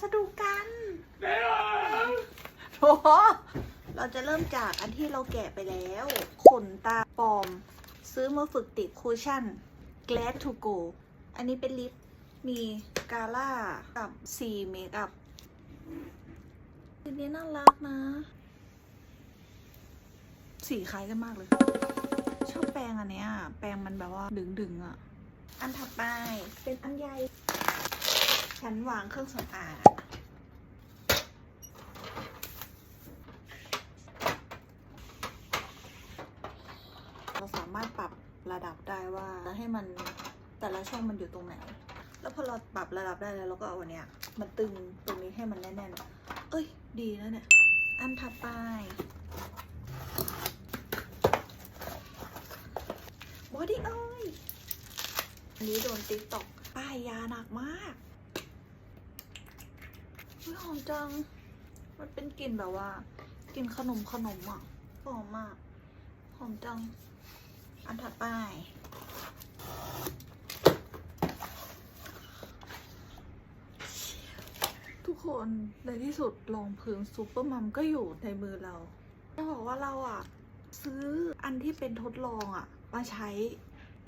สดุกันแน่นอนโถเราจะเริ่มจากอันที่เราแกะไปแล้วขนตาปลอม ซื้อมาฝึกติดคูชั่น Glad to go อันนี้เป็นลิปมีกาล่ากับซีเมคอัพอันนี้น่ารักนะ สีคล้ายกันมากเลย ชอบแปรงอันเนี้ย แปรงมันแบบว่าดึงๆอะ อันถัดไปเป็นอันใหญ่ ชั้นวางเครื่องสำอางเราสามารถปรับระดับได้ว่าให้มันแต่ละช่องมันอยู่ตรงไหน แล้วพอเราปรับระดับได้แล้วเราก็เอาอันเนี้ยมันตึงตรงนี้ให้มันแน่นๆ เอ้ย ดีแล้วเนี่ย อันถัดไปบอดี้ออยอันนี้โดนติ๊กตอกป้ายยาหนักมาก หอมจัง มันเป็นกลิ่นแบบว่ากลิ่นขนมขนมอะหอมมากหอมจัง อันถัดไป ทุกคนในที่สุดรองพื้นซูเปอร์มัมก็อยู่ในมือเราจะบอกว่าเราอะ ซื้ออันที่เป็นทดลองอะ มาใช้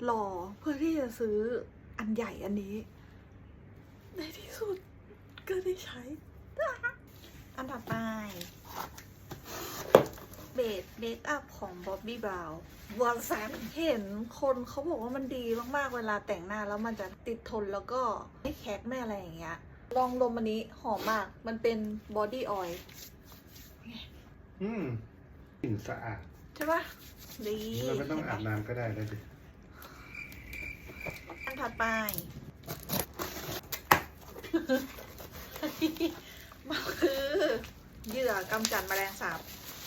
รอเพื่อที่จะซื้ออันใหญ่อันนี้ ในที่สุด ได้ใช้ อันถัดไป เบสเมคอัพของบ๊อบบี้บราวน์วอลสันเห็นคนเขาบอกว่ามันดีมากๆ เวลาแต่งหน้าแล้วมันจะติดทนแล้วก็ไม่แคกไม่อะไรอย่างเงี้ย ลองดมอันนี้หอมมาก มันเป็นบอดี้ออยล์อืมกลิ่นสะอาดใช่ปะดีเราไม่ต้องอาบน้ำก็ได้แล้วดิอันถัดไป มันคือเหยื่อกำจัดแมลงสาบ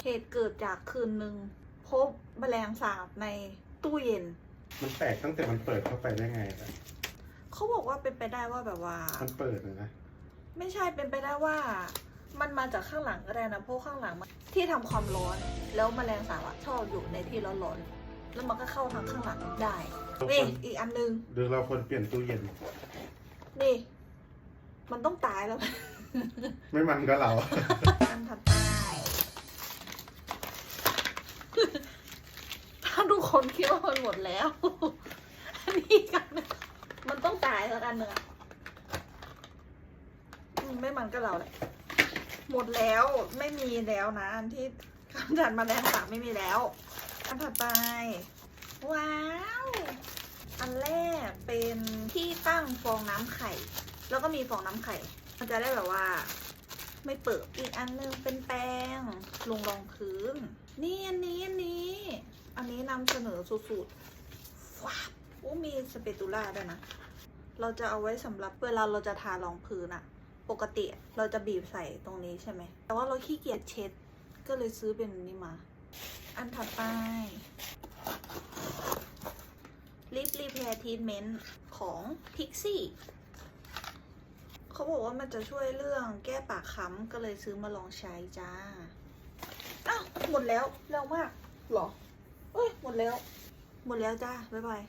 เหตุเกิดจากคืนหนึ่งพบแมลงสาบในตู้เย็น มันแตกตั้งแต่มันเปิดเข้าไปได้ไงอะเขาบอกว่าเป็นไปได้ว่าแบบว่า มันเปิดเลยนะ ไม่ใช่เป็นไปได้ว่า มันมาจากข้างหลังก็ได้นะเพราะข้างหลังมันที่ทำความร้อน แล้วแมลงสาบอะชอบอยู่ในที่ร้อนๆแล้วมันก็เข้าทางข้างหลังได้ทุกนี่คนอีกอันหนึง หรือเราควรเปลี่ยนตู้เย็น นี่ มันต้องตายแล้วไม่มันก็เรา อันถัดไปถ้าทุกคนคิดว่ามันหมดแล้วอันนี้กันงมันต้องตายแล้วกันเนื้อะอืมไม่มันก็เราแหละหมดแล้วไม่มีแล้วนะ อันที่กำจัดแมาแรงสาบไม่มีแล้ว อันถัดไป ว้าว อันแรกเป็นที่ตั้งฟองน้ำไข่ แล้วก็มีฟองน้ำไข่ มันจะได้แบบว่า ไม่เปิดอีกอันหนึงเป็นแป้งลงรองพื้น นี่อันนี้อันนี้ อันนี้นำเสนอสุดๆว้าวโอ้มีสเปตูล่าด้วยนะ เราจะเอาไว้สำหรับเวลาเราจะทารองพื้นอะปกติเราจะบีบใส่ตรงนี้ใช่ไหม แต่ว่าเราขี้เกียจเช็ด ก็เลยซื้อเป็นอันนี้มา อันถัดไปลิปรีเพร์ทีเมนต์ของ Pixie เขาบอกว่ามันจะช่วยเรื่องแก้ปากค้ำก็เลยซื้อมาลองใช้จ้า อ้าว หมดแล้ว เร็วมากหรอ เอ้ย หมดแล้ว หมดแล้วจ้า บ๊ายบาย